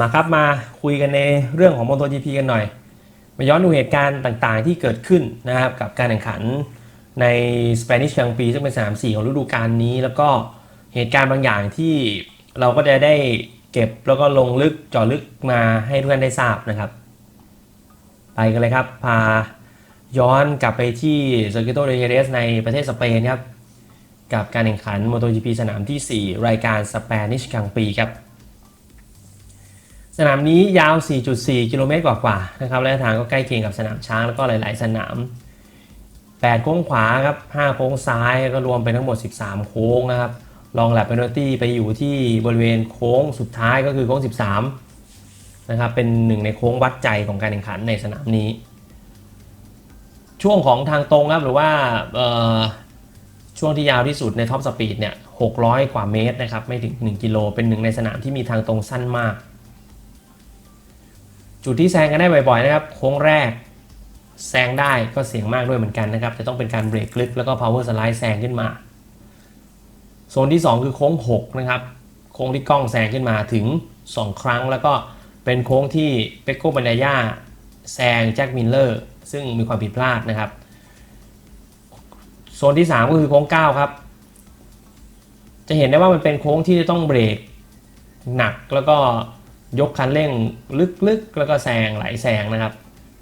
มาครับมาคุยกันในเรื่องของ MotoGP กันหน่อย มาย้อนดูเหตุการณ์ต่างๆ ที่เกิดขึ้นนะครับกับการแข่งขันใน Spanish Grand Prix ซึ่งเป็นสนามสี่ของฤดูกาลนี้ แล้วก็เหตุการณ์บางอย่างที่เราก็จะได้เก็บแล้วก็ลงลึกเจาะลึกมาให้ทุกท่านได้ทราบนะครับ ไปกันเลยครับ พาย้อนกลับไปที่ Circuito de Jerez ในประเทศสเปนครับ กับการแข่งขัน MotoGP สนามทีสี่4 รายการ Spanish Grand Prix ครับ สนามนี้ยาว 4.4 กิโลเมตรกว่าๆนะครับระยะทางก็ใกล้เคียงกับสนามช้างแล้วก็หลาย ๆ สนาม 8 โค้งขวาครับ5โค้งซ้ายก็รวมเป็นทั้งหมด 13 โค้งนะครับลองแลบเ e น a ตี้ไปอยู่ที่บริเวณโค้งสุดท้ายก็คือโค้ง 13นะครับเป็นหนึ่งในโค้งวัดใจของการแข่งขันในสนามนี้ ช่วงของทางตรงครับหรือว่าช่วงที่ยาวที่สุดในท็อปสปีดเนี่ย600 กว่าเมตรนะครับไม่ถึง 1 กิโลเป็นหนึ่งในสนามที่มีทางตรงสั้นมาก จุดที่แซงกันได้บ่อยๆนะครับโค้งแรกแซงได้ก็เสี่ยงมากด้วยเหมือนกันนะครับจะต้องเป็นการเบรกลึกแล้วก็ power slide แซงขึ้นมาโซนที่ 2 คือโค้ง6นะครับโค้งที่กล้องแซงขึ้นมาถึง 2 ครั้ง แล้วก็เป็นโค้งที่เปโก้บันดาย่าแซงแจ็คมิลเลอร์ซึ่งมีความผิดพลาดนะครับ โซนที่ 3 ก็คือโค้ง 9 ครับ จะเห็นได้ว่ามันเป็นโค้งที่จะต้องเบรกหนักแล้วก็ ยกคันเร่งลึกๆ แล้วก็แซงไหลแซงนะครับ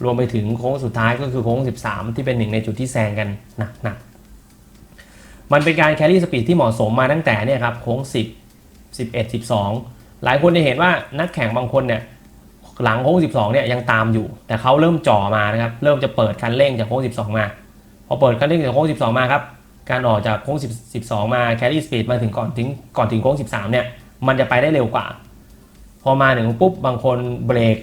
รวมไปถึงโค้งสุดท้ายก็คือโค้ง 13 ที่เป็นหนึ่งในจุดที่แซงกันหนักๆมันเป็นการแครี่สปีดที่เหมาะสมมาตั้งแต่เนี่ยครับโค้ง 10 11 12 หลายคนจะเห็นว่านักแข่งบางคนเนี่ยหลังโค้ง 12 เนี่ยยังตามอยู่ แต่เขาเริ่มจ่อมานะครับ เริ่มจะเปิดคันเร่งจากโค้ง 12 มา พอเปิดคันเร่งจากโค้ง 12 มาครับ การออกจากโค้ง10 12มาแครี่สปีดมาถึงก่อนถึงก่อนถึงโค้ง 13 เนี่ย มันจะไปได้เร็วกว่า พอมาถึงปุ๊บบางคนเบรก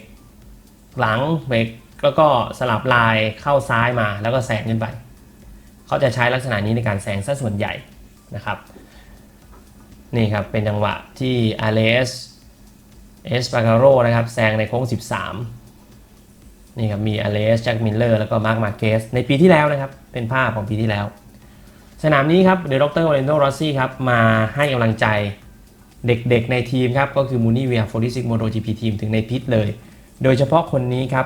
หลังเบรกแล้วก็สลับลายเข้าซ้ายมาแล้วก็แซงขึ้นไป เขาจะใช้ลักษณะนี้ในการแซงซะส่วนใหญ่นะครับ นี่ครับเป็นจังหวะที่อาเลสเอสปาการโรนะครับแซงในโค้ง 13 นี่ครับมีอาเลสแจ็คมิลเลอร์แล้วก็มาร์คมาเกสในปีที่แล้วนะครับ เป็นภาพของปีที่แล้ว สนามนี้ครับเดอะด็อกเตอร์โอเรนโดรอซี่ครับ มาให้กำลังใจ เด็กๆในทีมครับก็คือมูนี่เวียโฟร์ดิซิกโมโตจีพีทีมถึงในพิษเลย โดยเฉพาะคนนี้ครับ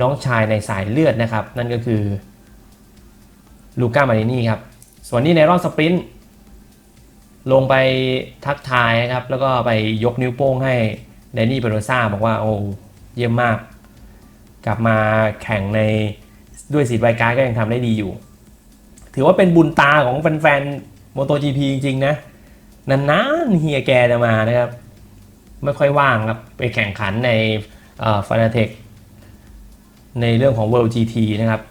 น้องชายในสายเลือดนะครับ นั่นก็คือลูก้ามารินีครับ ส่วนนี้ในรอบสปรินต์ลงไปทักทายนะครับ แล้วก็ไปยกนิ้วโป้งให้แดนนี่เปโรซ่าบอกว่าโอ้เยี่ยมมาก กลับมาแข่งในด้วยสีไวการก็ยังทำได้ดีอยู่ ถือว่าเป็นบุญตาของแฟนๆโมโต GP จริงๆนะ นานๆเฮียแกจะมานะครับ ไม่ค่อยว่างครับ ไปแข่งขันในฟานาเทคในเรื่องของ World GT นะครับ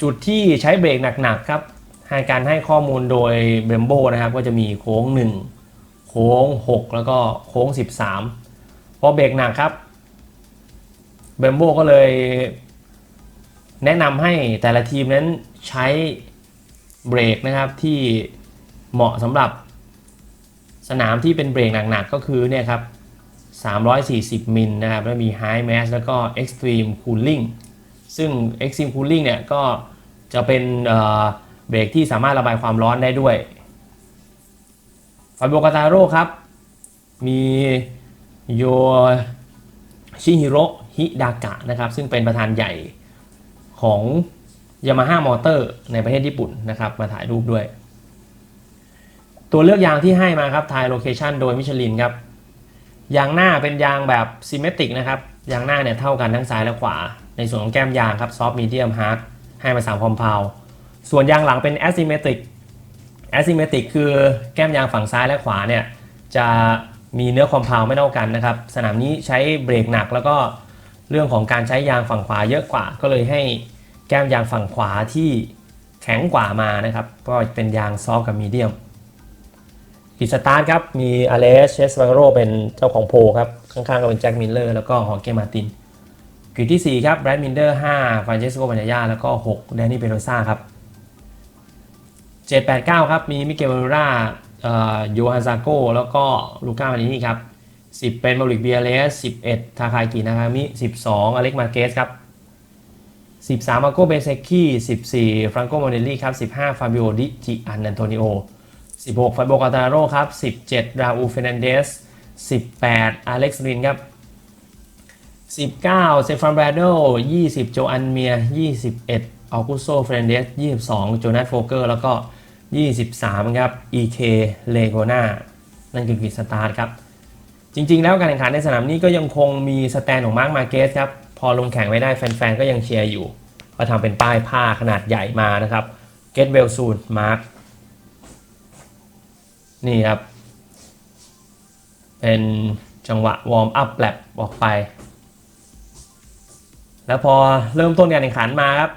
จุดที่ใช้เบรกหนักๆครับให้การให้ข้อมูลโดยเบมโบนะครับ ก็จะมีโค้ง 1 โค้ง 6 แล้วก็โค้ง 13 พอเบรกหนักครับเบมโบก็เลยแนะนำให้แต่ละทีมนั้นใช้เบรกนะครับที่ เหมาะสำหรับสนามที่เป็นเบรกหนักๆ ก็คือเนี่ยครับ 340 มิลนะครับ แล้วมี High Mass แล้วก็ Extreme Cooling ซึ่ง Extreme Cooling เนี่ยก็จะเป็นเบรกที่สามารถระบายความร้อนได้ด้วยฟาบิโอกาตาโร่ครับ มีโยชิฮิโร่ฮิดากะนะครับ ซึ่งเป็นประธานใหญ่ของ Yamaha Motor ในประเทศญี่ปุ่นนะครับ มาถ่ายรูปด้วย ตัวเลือกยางที่ให้มาครับไทยโลเคชันโดยมิชลินครับยางหน้าเป็นยางแบบซิมเมตริกนะครับยางหน้าเนี่ยเท่ากันทั้งซ้ายและขวา ในส่วนของแก้มยางครับซอฟต์มีเดียมฮาร์ดให้มา3คอมเพลส่วนยางหลังเป็นแอสซิเมตริกแอสซิเมตริกคือแก้มยางฝั่งซ้ายและขวาเนี่ยจะมีเนื้อคอมเพลไม่เท่ากันนะครับสนามนี้ใช้เบรกหนักแล้วก็เรื่องของการใช้ยางฝั่งขวาเยอะกว่า ก็เลยให้แก้มยางฝั่งขวาที่แข็งกว่ามานะครับก็เป็นยางซอฟต์กับมีเดียม กิจสตาร์ทครับ มีอเลสเชสวาโรเป็นเจ้าของโพครับข้างๆก็เป็นแจ็คมิลเลอร์แล้วก็ฮอร์เกมาตินกิจที่ 4 ครับแบรดมินเดอร์5ฟรานเชสโกบัญญาแล้วก็ 6 แดนนี่เปโรซ่าครับ789 ครับ มีมิเกลเวราโยฮันซาโกแล้วก็ลูก้ามานินี่ครับ10 เป็นมาริกเบียเลส11 ทาคากินากามิ 12 อเล็กมาเกสครับ13 มาโกเบเซกี้14 ฟรังโกโมเดลลี่ครับ15 ฟาบิโอดิจิอันอันโตนิโอ 16ฟาโบกาตาโรครับ 17 ราอูเฟนันเดส 18 อเล็กซ์รินครับ 19 เซฟานแบรโด20 โจอันเมีย 21 ออกุโซเฟรนเดส 22 โจนาธโฟเกอร์ แล้วก็ 23 ครับ EK เลโกนานั่นคือกริดสตาร์ทครับ จริงๆ แล้วการแข่งขันในสนามนี้ก็ยังคงมีสแตนของมาร์คมาเกสครับ พอลงแข่งไม่ได้แฟนๆ ก็ยังเชียร์อยู่ ก็ทำเป็นป้ายผ้าขนาดใหญ่มานะครับ Get Well Soon Mark นี่ครับ เป็นจังหวะวอร์มอัพแลบออกไป แล้วพอเริ่มต้นการแข่งขันมาครับ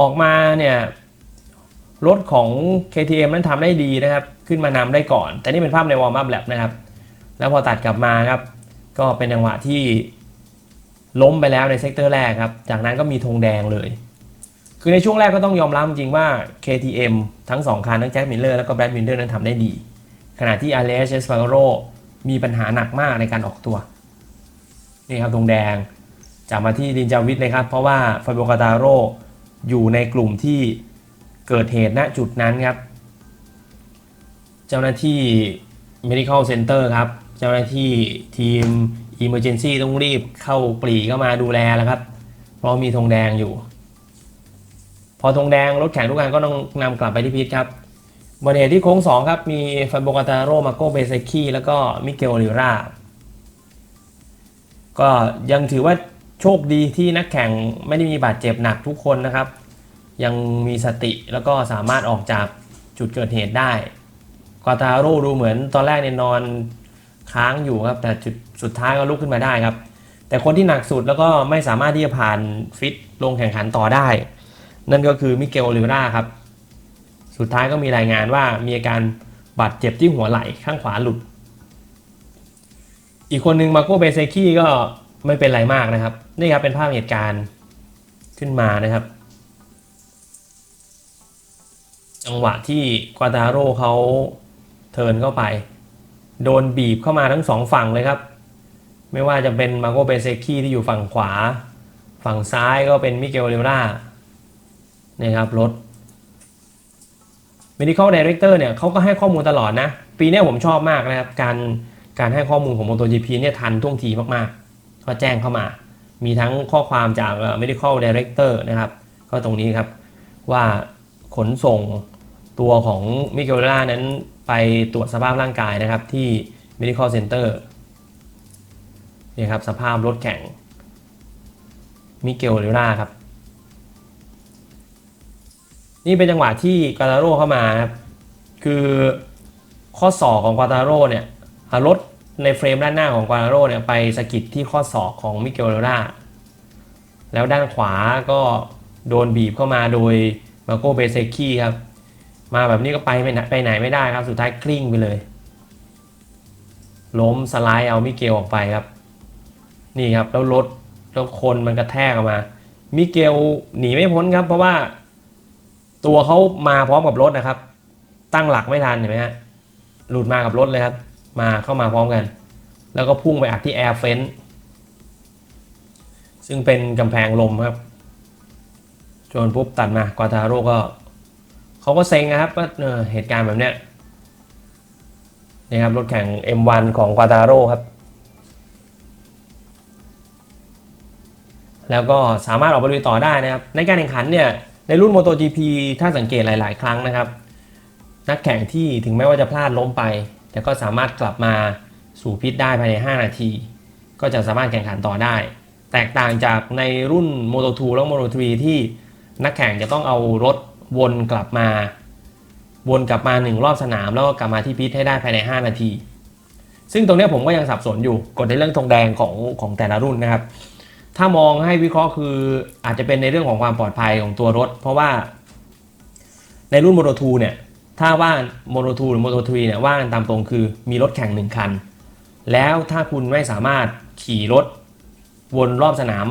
ออกมาเนี่ยรถของ KTM นั้นทำได้ดีนะครับ ขึ้นมานำได้ก่อน แต่นี่เป็นภาพในวอร์มอัพแลบนะครับ แล้วพอตัดกลับมาครับ ก็เป็นจังหวะที่ล้มไปแล้วในเซกเตอร์แรกครับ จากนั้นก็มีธงแดงเลย คือในช่วงแรกก็ต้องยอมรับจริงว่า KTM ทั้ง 2คันทั้งแจ็คมิลเลอร์แล้วก็แบรดวินเดอร์นั้นทำได้ดี ขณะที่อ l เลสเอสปาโรมีปัญหาหนักมากในการออกตัว นี่ครับธงแดงจากมาที่ดินจาวิทเลยครับ เพราะว่าฟาโบกาตาโรอยู่ในกลุ่มที่เกิดเหตุณจุดนั้นครับ เจ้าหน้าที่ medical center ครับ เจ้าหน้าที่ทีม emergency ต้องรีบเข้าปรีเข้ามาดูแลแล้วครับ เพราะมีธงแดงอยู่ อธงแดงรถแข่งทุกคันก็ต้องนำกลับไปที่พิทครับบัติเหตุที่โค้ง 2 ครับ มีฟาโบกาตาโรมาโกเบเซคีแล้วก็มิเกลอลิราก็ยังถือว่าโชคดีที่นักแข่งไม่ได้มีบาดเจ็บหนักทุกคนนะครับ ยังมีสติแล้วก็สามารถออกจากจุดเกิดเหตุได้กาตาโรดูเหมือนตอนแรกเนี่ยนอนค้างอยู่ครับ แต่จุดสุดท้ายก็ลุกขึ้นมาได้ครับ แต่คนที่หนักสุดแล้วก็ไม่สามารถที่จะผ่านฟิตลงแข่งขันต่อได้ นั่นก็คือมิเกลลิเวราครับ สุดท้ายก็มีรายงานว่ามีอาการบาดเจ็บที่หัวไหล่ข้างขวาหลุด อีกคนหนึ่งมาโกเบเซคีก็ไม่เป็นไรมากนะครับ นี่ครับเป็นภาพเหตุการณ์ขึ้นมานะครับ จังหวะที่กวาตาโร่เขาเทินเข้าไป โดนบีบเข้ามาทั้งสองฝั่งเลยครับ ไม่ว่าจะเป็นมาโกเบเซคีที่อยู่ฝั่งขวา ฝั่งซ้ายก็เป็นมิเกลเรล่า นี่ครับรถ medical director เนี่ยเขาก็ให้ข้อมูลตลอดนะ ปีนี้ผมชอบมากนะครับ การการให้ข้อมูลของ MotoGP เนี่ยทันท่วงทีมากๆ ก็แจ้งเข้ามา มีทั้งข้อความจาก medical director นะครับ ก็ตรงนี้ครับว่าขนส่งตัวของมิเกลล่านั้นไปตรวจสภาพร่างกายนะครับที่ medical center นี่ครับสภาพรถแข่งมิเกลเลล่าครับ นี่เป็นจังหวะที่กาตาโร่เข้ามาครับคือข้อศอกของกาตาโร่เนี่ยรถในเฟรมด้านหน้าของกาตาโร่เนี่ยไปสะกิดที่ข้อศอกของมิเกลเลล่าแล้วด้านขวาก็โดนบีบเข้ามาโดยมาโกเบเซคีครับมาแบบนี้ก็ไปไม่ไหนไปไหนไม่ได้ครับสุดท้ายกลิ้งไปเลย ล้มสไลด์เอามิเกลออกไปครับ นี่ครับแล้วรถแล้วคนมันกระแทกออกมา มิเกลหนีไม่พ้นครับเพราะว่า ตัวเขามาพร้อมกับรถนะครับ ตั้งหลักไม่ทันเห็นไหมฮะหลุดมากับรถเลยครับ มาเข้ามาพร้อมกัน แล้วก็พุ่งไปอัดที่แอร์เฟนซึ่งเป็นกำแพงลมครับจนปุ๊บตัดมากวาตาโร่ก็เขาก็เซ็งนะครับว่าเเหตุการณ์แบบเนี้ยนี่ครับรถแข่ง M1 ของกวาตาโร่ครับ แล้วก็สามารถออกไปลุยต่อได้นะครับ ในการแข่งขันเนี่ย ในรุ่น MotoGP ถ้าสังเกตหลาย ๆ ครั้งนะครับ นักแข่งที่ถึงแม้ว่าจะพลาดล้มไป แต่ก็สามารถกลับมาสู่พิษได้ภายใน 5 นาที ก็จะสามารถแข่งขันต่อได้ แตกต่างจากในรุ่น Moto2 และ Moto3 ที่นักแข่งจะต้องเอารถวนกลับมา วนกลับมา 1 รอบสนาม แล้วก็กลับมาที่พิษให้ได้ภายใน 5 นาที ซึ่งตรงนี้ผมก็ยังสับสนอยู่กฎในเรื่องธงแดงของของแต่ละรุ่นนะครับ ถ้ามองให้วิเคราะห์คืออาจจะเป็นในเรื่องของความปลอดภัยของตัวรถ เพราะว่า ในรุ่น Moto2 เนี่ย ถ้าว่า Moto2 หรือ Moto3 เนี่ยว่ากันตามตรงคือมีรถแข่งหนึ่งคัน แล้วถ้าคุณไม่สามารถขี่รถวนรอบสนาม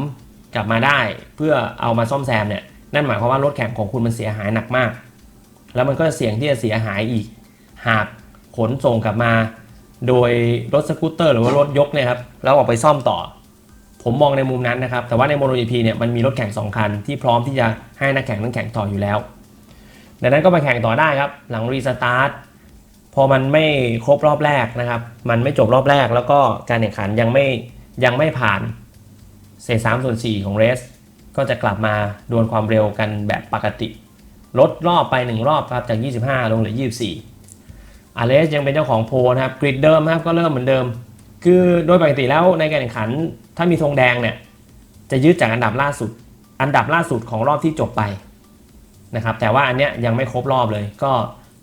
กลับมาได้ เพื่อเอามาซ่อมแซมเนี่ยนั่นหมายความว่ารถแข่งของคุณมันเสียหายหนักมาก แล้วมันก็เสี่ยงที่จะเสียหายอีก หากขนส่งกลับมา โดยรถสกูตเตอร์ หรือว่ารถยกเนี่ยครับแล้วออกไปซ่อมต่อ ผมมองในมุมนั้นนะครับ แต่ว่าใน MotoGP เนี่ยมันมีรถแข่ง 2 คัน ที่พร้อมที่จะให้นักแข่งนั้นแข่งต่ออยู่แล้วดังนั้นก็มาแข่งต่อได้ครับ หลังรีสตาร์ทพอมันไม่ครบรอบแรกนะครับ มันไม่จบรอบแรกแล้วก็การแข่งขันยังไม่ยังไม่ผ่านเศษสามส่วนสี่ของเรส ก็จะกลับมาดวลความเร็วกันแบบปกติ ลดรอบไป 1 รอบครับจาก 25 ลงเหลือ 24อาเลสยังเป็นเจ้าของโพนะครับกริดเดิมครับก็เริ่มเหมือนเดิม คือโดยปกติแล้วในการแข่งขัน ถ้ามีธงแดงเนี่ยจะยึดจากอันดับล่าสุด อันดับล่าสุดของรอบที่จบไปนะครับแต่ว่าอันเนี้ยยังไม่ครบรอบเลย ก็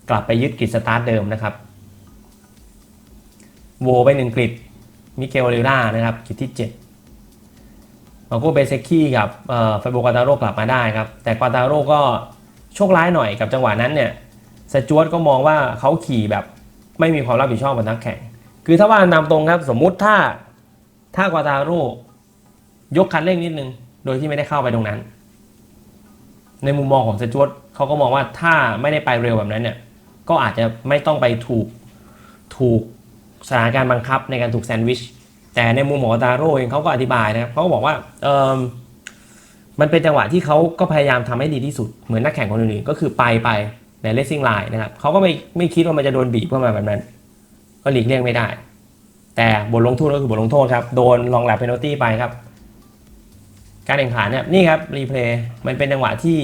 กลับไปยึดกริดสตาร์ทเดิมนะครับโวไปหนึ่งกริดมิเกลเรล่านะครับกริดที่7มาโกเบเซคีกับเฟโบกาตาโรกลับมาได้ครับ แต่กาตาโรก็โชคร้ายหน่อยกับจังหวะนั้นเนี่ยสจวตก็มองว่าเขาขี่แบบไม่มีความรับผิดชอบกับนักแข่ง คือถ้าว่าตามตรงครับ สมมุติถ้าถ้ากาตาโรยกคันเร่งนิดนึง โดยที่ไม่ได้เข้าไปตรงนั้น ในมุมมองของเซจวตเขาก็มองว่าถ้าไม่ได้ไปเร็วแบบนั้นเนี่ย ก็อาจจะไม่ต้องไปถูกถูกสถานการณ์บังคับในการถูกแซนด์วิช แต่ในมุมของตาโร่เองเขาก็อธิบายนะครับเขาก็บอกว่าเออมันเป็นจังหวะที่เขาก็พยายามทำให้ดีที่สุด เหมือนนักแข่งคนอื่นๆก็คือไปไปในเลสซิ่งไลน์นะครับเขาก็ไม่ไม่คิดว่ามันจะโดนบีบเข้ามาแบบนั้น ก็หลีกเลี่ยงไม่ได้ แต่บทลงโทษก็คือบทลงโทษครับโดนลองแลบเพนอลตี้ไปครับ การแข่งขันเนี่ยนี่ครับรีเพลย์มันเป็นจังหวะที่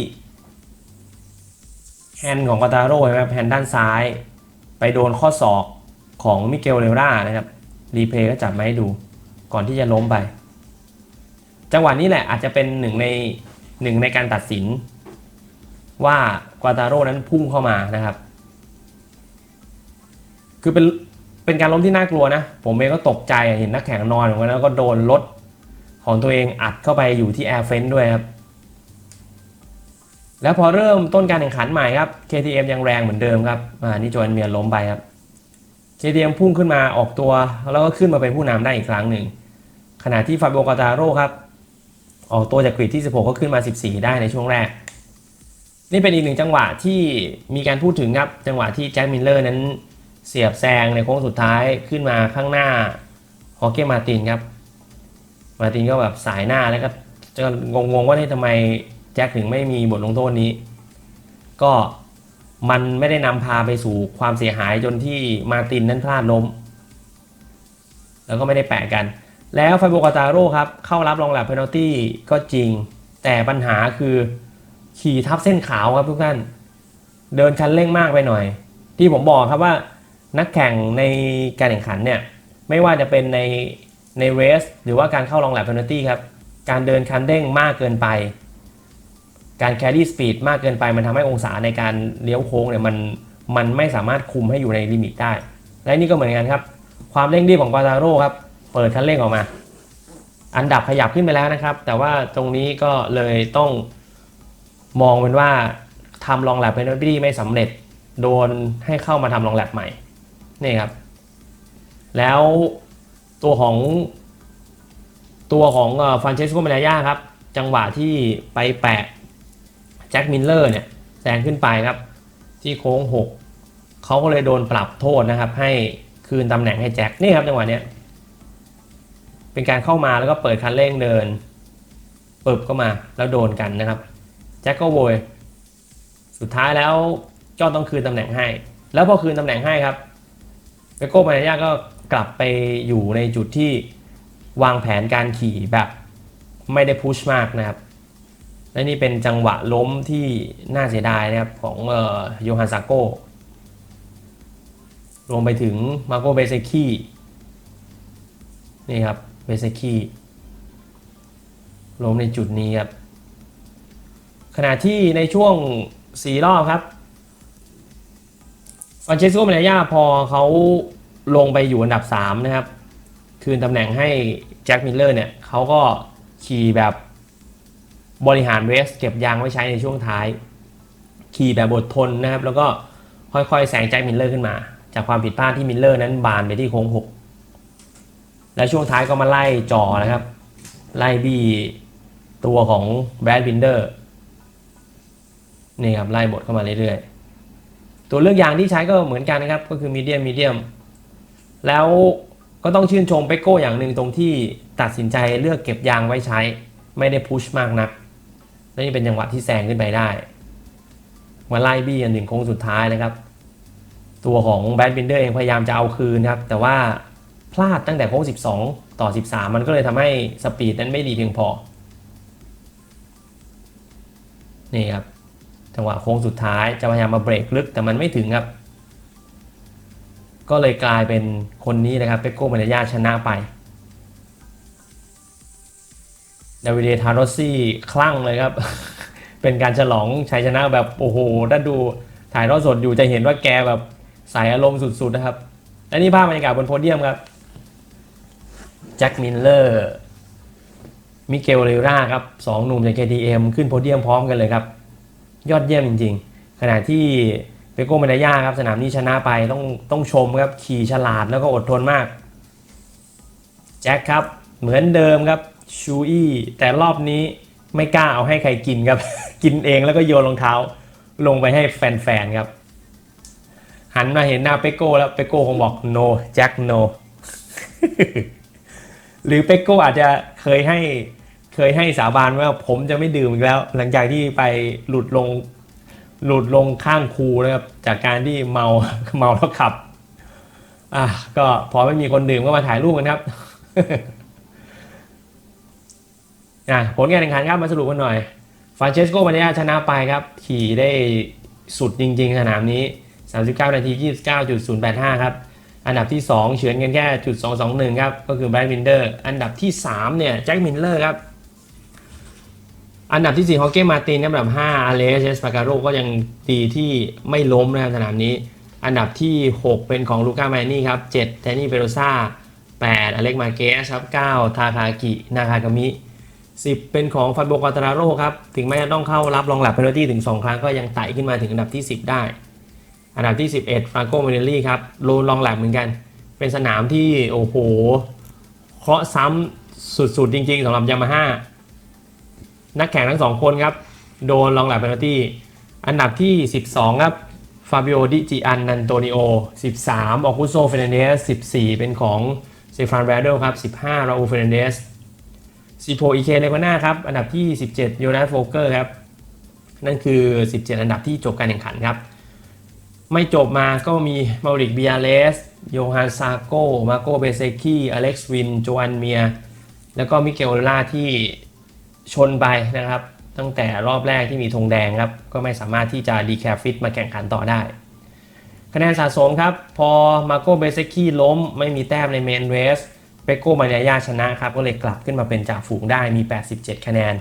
แฮนด์ของกาตาโร่ครับแฮนด์ด้านซ้าย ไปโดนข้อศอกของมิเกลเรล่านะครับรีเพลย์ก็จับมาให้ดูก่อนที่จะล้มไป จังหวะนี้แหละอาจจะเป็นหนึ่งในหนึ่งในการตัดสิน ว่ากาตาโร่นั้นพุ่งเข้ามานะครับ คือเป็น เป็นการล้มที่น่ากลัวนะ ผมเองก็ตกใจเห็นนักแข่งนอนเหมือนกันแล้วก็โดนรถของตัวเองอัดเข้าไปอยู่ที่แอร์เฟนด้วยครับ แล้วพอเริ่มต้นการแข่งขันใหม่ครับ KTM ยังแรงเหมือนเดิมครับอ่านี่โจนเมียล้มไปครับ KTM พุ่งขึ้นมาออกตัว แล้วก็ขึ้นมาเป็นผู้นำได้อีกครั้งหนึ่ง ขณะที่ฟาโบกาตาโร่ครับ ออกตัวจากกริดที่ 16 ก็ขึ้นมา 14 ได้ในช่วงแรก นี่เป็นอีกหนึ่งจังหวะที่มีการพูดถึงครับ จังหวะที่แจ็คมิลเลอร์นั้น เสียบแซงในโค้งสุดท้ายขึ้นมาข้างหน้าฮอเก้มาตินครับ มาตินก็แบบสายหน้าแล้วก็จะงงๆว่าที่ทำไมแจ็คถึงไม่มีบทลงโทษนี้ ก็มันไม่ได้นำพาไปสู่ความเสียหายจนที่มาตินนั้นพลาดล้ม แล้วก็ไม่ได้แปะกัน แล้วไฟโบกาตาโร่ครับ เข้ารับรองแลบเพนัลตี้ก็จริง แต่ปัญหาคือขี่ทับเส้นขาวครับทุกท่าน เดินคันเร่งมากไปหน่อย ที่ผมบอกครับว่า นักแข่งในการแข่งขันเนี่ยไม่ว่าจะเป็นในในเรสหรือว่าการเข้ารองแลบเพนัลตี้ครับ การเดินคันเร่งมากเกินไป การแครี่สปีดมากเกินไป มันทำให้องศาในการเลี้ยวโค้งเนี่ยมันมันไม่สามารถคุมให้อยู่ในลิมิตได้ และนี่ก็เหมือนกันครับ ความเร่งรีบของปาตาโร่ครับ เปิดคันเร่งออกมา อันดับขยับขึ้นไปแล้วนะครับ แต่ว่าตรงนี้ก็เลยต้องมองเป็นว่าทำลองแลบเพนัลตี้ไม่สำเร็จ โดนให้เข้ามาทำลองแลบใหม่ นี่ครับ แล้วตัวของตัวของฟานเชสโกเมนายาครับ จังหวะที่ไปแปะแจ็คมิลเลอร์เนี่ยแซงขึ้นไปครับ ที่โค้ง 6 เขาก็เลยโดนปรับโทษนะครับ ให้คืนตำแหน่งให้แจ็คนี่ครับจังหวะเนี้ยเป็นการเข้ามาแล้วก็เปิดคันเร่งเดินปึบเข้ามาแล้วโดนกันนะครับ แจ็คก็โวย สุดท้ายแล้วก็ต้องคืนตำแหน่งให้ แล้วพอคืนตำแหน่งให้ครับ เปโก้มานายาก็กลับไปอยู่ในจุดที่วางแผนการขี่แบบไม่ได้พุชมากนะครับ และนี่เป็นจังหวะล้มที่น่าเสียดายนะครับของโยฮันซาโก้รวมไปถึงมาโกเบเซคีนี่ครับเบเซคีล้มในจุดนี้ครับขณะที่ในช่วง 4 รอบครับ ฟรานเชสโกเมเนยาพอเขาลงไปอยู่อันดับ 3 นะครับ คืนตำแหน่งให้แจ็คมิลเลอร์เนี่ยเขาก็ขี่แบบบริหารเรสเก็บยางไว้ใช้ในช่วงท้าย ขี่แบบอดทนนะครับ แล้วก็ค่อยๆแซงแจ็คมิลเลอร์ขึ้นมา จากความผิดพลาดที่มิลเลอร์นั้นบานไปที่โค้ง6และช่วงท้ายก็มาไล่จ่อนะครับ ไล่บี้ตัวของแบรดบินเดอร์นี่ครับไล่บทเข้ามาเรื่อยๆ ตัวเลือกยางที่ใช้ก็เหมือนกันนะครับ ก็คือมีเดียมมีเดียมแล้วก็ต้องชื่นชมเปโก้อย่างหนึ่งตรงที่ตัดสินใจเลือกเก็บยางไว้ใช้ ไม่ได้พุชมากนักและนี่เป็นจังหวะที่แซงขึ้นไปได้ มาไล่บี้อันหนึ่งโค้งสุดท้ายนะครับ ตัวของแบดบินเดอร์เองพยายามจะเอาคืนครับ แต่ว่าพลาดตั้งแต่โค้ง 12 ต่อ 13 มันก็เลยทำให้สปีดนั้นไม่ดีเพียงพอ นี่ครับ จังหวะโค้งสุดท้ายจะพยายามมาเบรกลึกแต่มันไม่ถึงครับ ก็เลยกลายเป็นคนนี้นะครับเปโก้เมเนยาชนะไปดาวิเดทารซี่คลั่งเลยครับ เป็นการฉลองชัยชนะแบบโอ้โหถ้าดูถ่ายทอดสดอยู่จะเห็นว่าแกแบบใส่อารมณ์สุดๆนะครับ และนี่ภาพบรรยากาศบนโพเดียมครับแจ็คมิลเลอร์มิเกลเรราครับสองหนุ่มจาก KTM ขึ้นโพเดียมพร้อมกันเลยครับ ยอดเยี่ยมจริง ๆ ขณะที่เปโก้เมนายาครับสนามนี้ชนะไปต้องต้องชมครับขี่ฉลาดแล้วก็อดทนมากแจ็คครับเหมือนเดิมครับชูอี้แต่รอบนี้ไม่กล้าเอาให้ใครกินครับ กินเองแล้วก็โยนรองเท้า ลงไปให้แฟนๆครับ หันมาเห็นหน้าเปโก้แล้วเปโก้คงบอก no แจ็ค no หรือเปโก้อาจจะเคยให้ เคยให้สาบานว่าผมจะไม่ดื่มอีกแล้ว หลังจากที่ไปหลุดลง หลุดลงข้างครูนะครับ จากการที่เมาเมาแล้วขับ อะก็พอไม่มีคนดื่มก็มาถ่ายรูปกันครับอะผลการแข่งขันครับมาสรุปกันหน่อยฟรานเชสโกมาเนียชนะไปครับ ขี่ได้สุดจริง ๆ สนามนี้ 39 นาที 29.085 ครับ อันดับที่ 2 เฉือนกันแค่จุด221 ครับ ก็คือแบรดวินเดอร์ อันดับที่ 3 เนี่ย แจ็คมิลเลอร์ครับ อันดับที่ 4 ฮอเก้มาตินอันดับ 5 อาเลสเชสปาการโรก็ยังดีที่ไม่ล้มนะครับสนามนี้ อันดับที่ 6 เป็นของลูก้าแมนนี่ครับ 7 แทนนี่เปโรซ่า 8 อเล็กมาเกสครับ 9 ทาคากิ นาคากามิ 10 เป็นของฟันโบกาตาราโรครับ ถึงแม้จะต้องเข้ารับรองหลับเพนอลตี้ถึง 2 ครั้งก็ยังไต่ขึ้นมาถึงอันดับที่ 10 ได้ อันดับที่ 11ฟราโกเมเนลลี่ครับโลนลองแลบเหมือนกัน เป็นสนามที่โอ้โหเคราะห์ซ้ำสุดๆจริง ๆสำหรับยามาฮ่า นักแข่งทั้งสองคนครับ โดนลองแลบเพนอลตี้อันดับที่ 12 ครับฟาบิโอดิจิอันนันโตนิโอ 13 ออกุโซเฟรนเดส 14 เป็นของเซฟานแรดเดลครับ 15 ราอูเฟรนเดส16อีเคเลกาน่าครับ อันดับที่ 17 โยนาสโฟเกอร์ครับ นั่นคือ 17 อันดับที่จบการแข่งขันครับ ไม่จบมาก็มีมาริกบิอาเลส โยฮันซาโกมาโกเบเซคีอเล็กซ์วิน โจอันเมีย แล้วก็มิเกลล่าที่ ชนไปนะครับ ตั้งแต่รอบแรกที่มีธงแดงครับ ก็ไม่สามารถที่จะดีแคฟิตมาแข่งขันต่อได้ คะแนนสะสมครับ พอมาโกเบเซคีล้มไม่มีแต้มในเมนเรสเปโกมานายาชนะครับ ก็เลยกลับขึ้นมาเป็นจ่าฝูงได้มี 87 คะแนน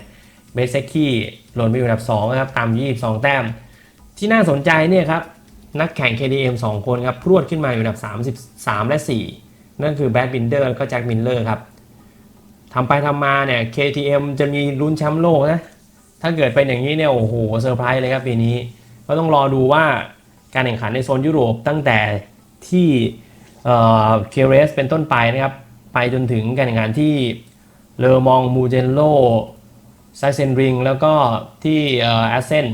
เบเซคีหล่นไปอยู่อันดับ2นะครับตาม 22 แต้ม ที่น่าสนใจเนี่ยครับนักแข่ง KDM 2 คนครับพรวดขึ้นมาอยู่อันดับ 33 และ 4 นั่นคือแบดบินเดอร์แล้วก็แจ็คมิลเลอร์ครับ ทำไปทำมาเนี่ย KTM จะมีลุ้นแชมป์โลกนะ ถ้าเกิดเป็นอย่างนี้เนี่ยโอ้โหเซอร์ไพรส์เลยครับปีนี้ ก็ต้องรอดูว่าการแข่งขันในโซนยุโรปตั้งแต่ที่เเคเรสเป็นต้นไปนะครับ ไปจนถึงการแข่งขันที่เลอมองมูเจนโลไซเซนริงแล้วก็ที่แอสเซน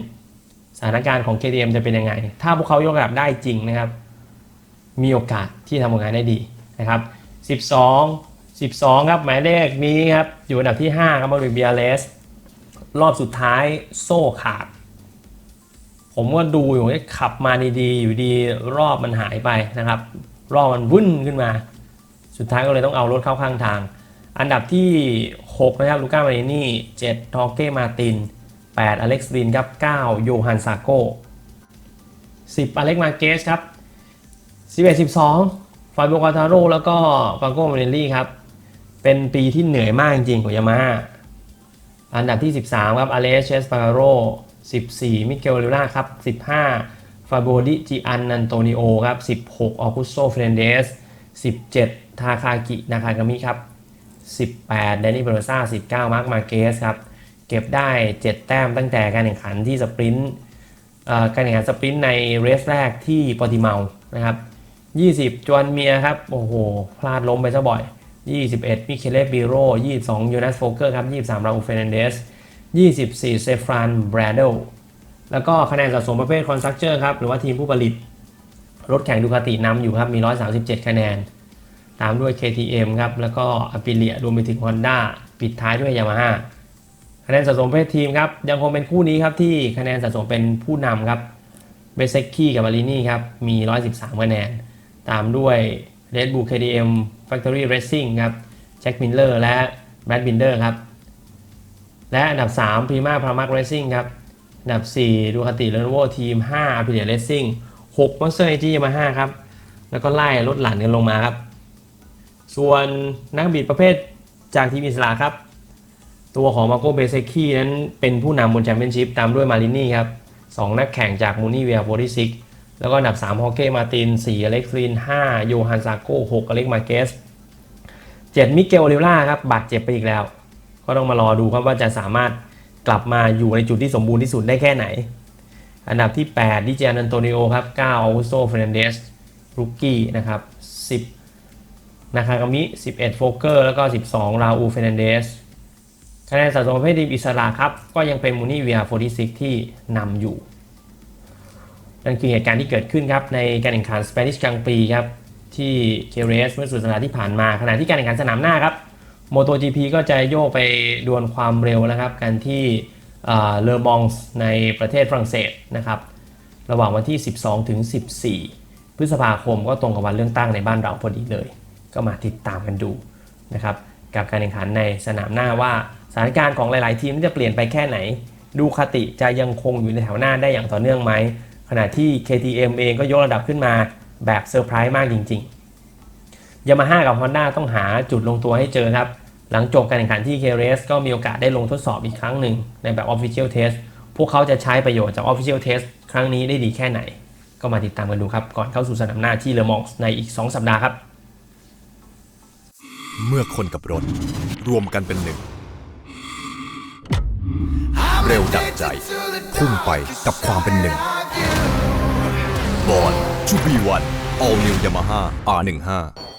สถานการณ์ของ KTM จะเป็นยังไง ถ้าพวกเขายกระดับได้จริงนะครับ มีโอกาสที่ทำผลงานได้ดีนะครับ 12 12 ครับ หมายเลขนี้ครับ อยู่อันดับที่ 5 ครับมาริเบียเลสรอบสุดท้ายโซ่ขาด ผมก็ดูอยู่ขับมาดีๆ อยู่ดีรอบมันหายไปนะครับ รอบมันวุ่นขึ้นมา สุดท้ายก็เลยต้องเอารถเข้าข้างทาง อันดับที่ 6 นะครับลูก้ามารินี่7ทอเก้มาติน 8 อเล็กซ์ลินครับ 9 โยฮันซาโก้ 10 อเล็กมาเกสครับ 11 12ฟาบิโอคาทาโร่แล้วก็ฟาโก้มาเนลลี่ครับ เป็นปีที่เหนื่อยมากจริงๆของยามาฮ่าอันดับที่ 13 ครับอเลสเชสปาโร14 มิเกลเลล่าครับ 15 ฟาโบดิจิอันนันโตนิโอครับ 16 ออกุสโซเฟรนเดส 17 ทาคากิ นาคากามิครับ 18 แดนนี่เบโรซ่า 19 มาร์คมาเกสครับ เก็บได้ 7 แต้มตั้งแต่การแข่งขันที่สปรินต์เอ่อการแข่งขันสปรินต์ในเรสแรกที่ปอติเมานะครับ 20 จวนเมียครับ โอ้โห พลาดล้มไปซะบ่อย 21มิเคเลบิโร22โยนัสโฟเกอร์ครับ23ราอูเฟรนเดส24เซฟรานแบรดเดลแล้วก็คะแนนสะสมประเภทคอนสตรักเจอร์ครับหรือว่าทีมผู้ผลิต รถแข่งดูคาตินำอยู่ครับมี 137 คะแนน ตามด้วย KTM ครับแล้วก็อ p ิเลียรวมไปถึง Honda ปิดท้ายด้วย Yamaha คะแนนสะสมประเภททีมครับยังคงเป็นคู่นี้ครับที่คะแนนสะสมเป็นผู้นำครับเบเซกกี้กับมารินี่ครับมี 113 คะแนน ตามด้วย Red Bull KTM Factory Racing ครับแจ็คมิลเลอร์และแบดบินเดอร์ครับและอันดับ 3 Prima p r a m a c Racing ครับอันดับ 4 ดูคาติเลโนโวทีม 5 a p r i l i a Racing 6 Monster Energy Yamaha ครับ แล้วก็ไล่ลดหลั่นกันลงมาครับ ส่วนนักบิดประเภทจากทีมอิสระครับ ตัวของมาโกเบเซคีนั้นเป็นผู้นำบนแชมเปี้ยนชิพตามด้วยมารินี่ครับสองนักแข่งจากมูนี่เวียโฟริซิก แล้วก็อันดับ3ฮอเก้มาติน4อเล็กซ์ลิน5โยฮันซาโก้6อเล็กมาเกส7มิเกลโอลิล่าครับบาดเจ็บไปอีกแล้ว ก็ต้องมารอดูครับว่าจะสามารถกลับมาอยู่ในจุดที่สมบูรณ์ที่สุดได้แค่ไหน อันดับที่ 8 ดิเจนอันโตนิโอครับ9อาวุโซเฟรนเดสรุกกี้นะครับ10นาคากามิ11 โฟเกอร์ แล้วก็ 12 ราอูเฟรนเดสคะแนนสะสมประเภททีมอิสระครับ ก็ยังเป็นมูนี่เวียโฟดิซิกที่นำอยู่ นั่นคือเหตุการณ์ที่เกิดขึ้นครับในการแข่งขัน Spanish Grand Prix ครับที่เคเรสเมื่อสุดสัปดาห์ที่ผ่านมาขณะที่การแข่งขันสนามหน้าครับ MotoGP ก็จะโยกไปดวลความเร็วนะครับ กันที่เลอมองส์ในประเทศฝรั่งเศสนะครับ ระหว่างวันที่ 12 ถึง 14 พฤษภาคมก็ตรงกับวันเลือกตั้งในบ้านเราพอดีเลย ก็มาติดตามกันดูนะครับกับการแข่งขันในสนามหน้าว่าสถานการณ์ของหลาย ๆ ทีมจะเปลี่ยนไปแค่ไหน ดูคติจะยังคงอยู่ในแถวหน้าได้อย่างต่อเนื่องไหม ขณะที่ KTM เองก็ยกระดับขึ้นมาแบบเซอร์ไพรส์มากจริงๆยามาฮ่ากับ Honda ต้องหาจุดลงตัวให้เจอครับ หลังจบการแข่งขันที่ KRS ก็มีโอกาสได้ลงทดสอบอีกครั้งหนึ่งในแบบ Official Test พวกเขาจะใช้ประโยชน์จาก Official Test ครั้งนี้ได้ดีแค่ไหน ก็มาติดตามกันดูครับ ก่อนเข้าสู่สนามหน้าที่เลอมองส์ในอีก 2 สัปดาห์ครับ เมื่อคนกับรถรวมกันเป็นหนึ่ง เร็วดับใจ พุ่งไปกับความเป็นหนึ่งบอลชูบีวัน All New Yamaha R15